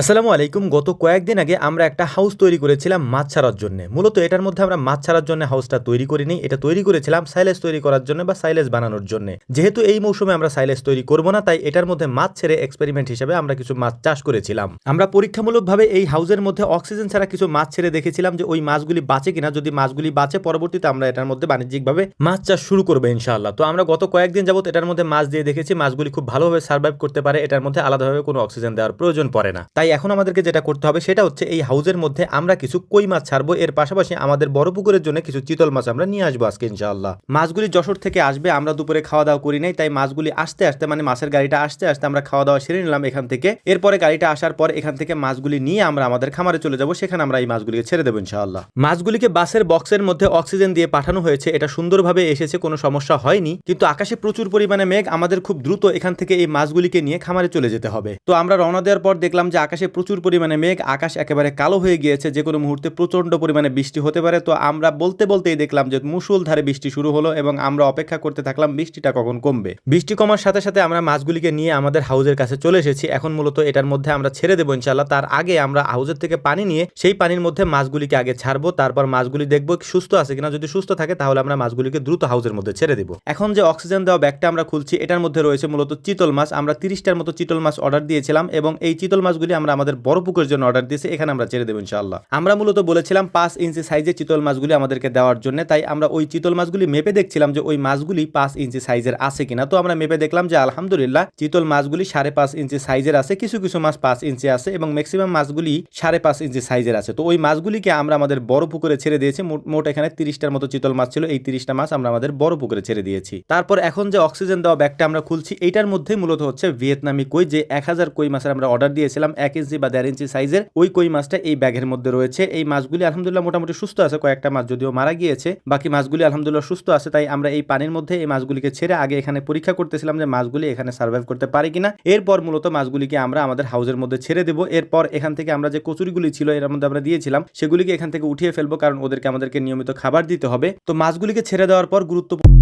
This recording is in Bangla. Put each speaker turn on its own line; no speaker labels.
আসসালামু আলাইকুম। গত কয়েকদিন আগে আমরা একটা হাউস তৈরি করেছিলাম মাছ ছাড়ার জন্য। মূলত এটার মধ্যে আমরা মাছ ছাড়ার জন্য হাউসটা তৈরি করিনি। এটা তৈরি করেছিলাম সাইলেজ তৈরি করার জন্য বা সাইলেজ বানানোর জন্য। যেহেতু এই মৌসুমে আমরা সাইলেজ তৈরি করব না, তাই এটার মধ্যে মাছ ছেড়ে এক্সপেরিমেন্ট হিসেবে আমরা কিছু মাছ চাষ করেছিলাম। আমরা পরীক্ষামূলকভাবে এই হাউসের মধ্যে অক্সিজেন ছাড়া কিছু মাছ ছেড়ে দেখেছিলাম যে ওই মাছগুলি বাঁচে কিনা। যদি মাছগুলি বাঁচে, পরবর্তীতে আমরা এটার মধ্যে বাণিজ্যিকভাবে মাছ চাষ শুরু করব ইনশাআল্লাহ। তো আমরা গত কয়েকদিন যাবত এটার মধ্যে মাছ দিয়ে দেখেছি, মাছগুলি খুব ভালোভাবে সার্ভাইভ করতে পারে। এটার মধ্যে আলাদাভাবে কোনো অক্সিজেন দেওয়ার প্রয়োজন পড়ে না। তাই এখন আমাদেরকে যেটা করতে হবে সেটা হচ্ছে এই হাউজের মধ্যে আমরা কিছু কই মাছ ছাড়বো। এর পাশাপাশি আমাদের বড় পুকুরের জন্য কিছু চিতল মাছ আমরা নিয়ে আসব আজকে ইনশাআল্লাহ। মাছগুলি যশোর থেকে আসবে, আমরা দুপুরে খাওয়া দাওয়া করি নাই, তাই মাছগুলি আসতে আসতে মানে মাছের গাড়িটা আসতে আসতে আমরা খাওয়া দাওয়া সেরে নিলাম এখান থেকে। এরপরে গাড়িটা আসার পর এখান থেকে মাছগুলি নিয়ে আমরা আমাদের খামারে চলে যাব, সেখানে আমরা এই মাছগুলিকে ছেড়ে দেবো ইনশাআল্লাহ। মাছগুলিকে বাসের বক্সের মধ্যে অক্সিজেন দিয়ে পাঠানো হয়েছে, এটা সুন্দরভাবে এসেছে, কোনো সমস্যা হয়নি, কিন্তু আকাশে প্রচুর পরিমাণে মেঘ, আমাদের খুব দ্রুত এখান থেকে এই মাছগুলিকে নিয়ে খামারে চলে যেতে হবে। তো আমরা রওনা দেওয়ার পর দেখলাম যে আকাশে প্রচুর পরিমাণে মেঘ, আকাশ একেবারে কালো হয়ে গিয়েছে যে কোনো মুহূর্তে প্রচণ্ড পরিমাণে বৃষ্টি হতে পারে। তো আমরা বলতে বলতেই দেখলাম যে মুসুলধারে বৃষ্টি শুরু হলো এবং আমরা অপেক্ষা করতে থাকলাম বৃষ্টিটা কখন কমবে। বৃষ্টি কমার সাথে সাথে আমরা মাছগুলিকে নিয়ে আমাদের হাউজের কাছে চলে এসেছি। এখন মূলত এটার মধ্যে আমরা ছেড়ে দেবো ইনশাল্লাহ তার আগে আমরা হাউজের থেকে পানি নিয়ে সেই পানির মধ্যে মাছগুলিকে আগে ছাড়বো, তারপর মাছগুলি দেখব সুস্থ আছে কিনা। যদি সুস্থ থাকে তাহলে আমরা মাছগুলিকে দ্রুত হাউজের মধ্যে ছেড়ে দেবো। এখন যে অক্সিজেন দেওয়া ব্যাগটা আমরা খুলছি, এটার মধ্যে রয়েছে মূলত চিতল মাছ। আমরা তিরিশটার মতো চিতল মাছ অর্ডার দিয়েছিলাম এবং এই চিতল মাছগুলি আমরা আমাদের বড় পুকুরের জন্য অর্ডার দিয়েছি, এখানে আমরা ছেড়ে দেবো ইনশাআল্লাহ। আমরা মূলত বলেছিলাম পাঁচ ইঞ্চি সাইজের চিতল মাছগুলি আমাদেরকে দেওয়ার জন্য, তাই আমরা ওই চিতল মাছগুলি মেপে দেখছিলাম যে ওই মাছগুলি পাঁচ ইঞ্চি সাইজের আছে কিনা। তো আমরা মেপে দেখলাম যে আলহামদুলিল্লাহ চিতল মাছগুলি সাড়ে পাঁচ ইঞ্চি সাইজের আছে, কিছু কিছু মাছ পাঁচ ইঞ্চি আছে এবং ম্যাক্সিমাম মাছগুলি সাড়ে পাঁচ ইঞ্চি সাইজের আছে। তো ওই মাছগুলিকে আমরা আমাদের বড় পুকুরে ছেড়ে দিয়েছি, মোট- মোট এখানে তিরিশটার মতো চিতল মাছ ছিল, এই তিরিশটা মাছ আমরা আমাদের বড় পুকুরে ছেড়ে দিয়েছি। তারপর এখন যে অক্সিজেন দেওয়া ব্যাগটা আমরা খুলছি এইটার মধ্যে মূলত হচ্ছে ভিয়েতনামি কই, যে এক হাজার কই মাছের আমরা অর্ডার দিয়েছিলাম এক ইঞ্চি বা দেড় ইঞ্চি সাইজের ওই কই মাছটা এই ব্যাগের মধ্যে রয়েছে। এই মাছগুলি আলহামদুলিল্লাহ মোটামুটি সুস্থ আছে, কয়েকটা মাছ যদিও মারা গিয়েছে। বাকি মাছগুলি আলহামদুলিল্লাহ সুস্থ আছে, তাই আমরা এই পানির মধ্যে এই মাছগুলিকে ছেড়ে আগে এখানে পরীক্ষা করতেছিলাম যে মাছগুলি এখানে সার্ভাইভ করতে পারে কিনা। এরপর মূলত মাছগুলিকে আমরা আমাদের হাউজের মধ্যে ছেড়ে দেবো। এরপর এখান থেকে আমরা যে কচুরিগুলি ছিল, এর মধ্যে আমরা দিয়েছিলাম, সেগুলিকে এখান থেকে উঠিয়ে ফেলব, কারণ ওদেরকে আমাদেরকে নিয়মিত খাবার দিতে হবে। তো মাছগুলিকে ছেড়ে দেওয়ার পর গুরুত্বপূর্ণ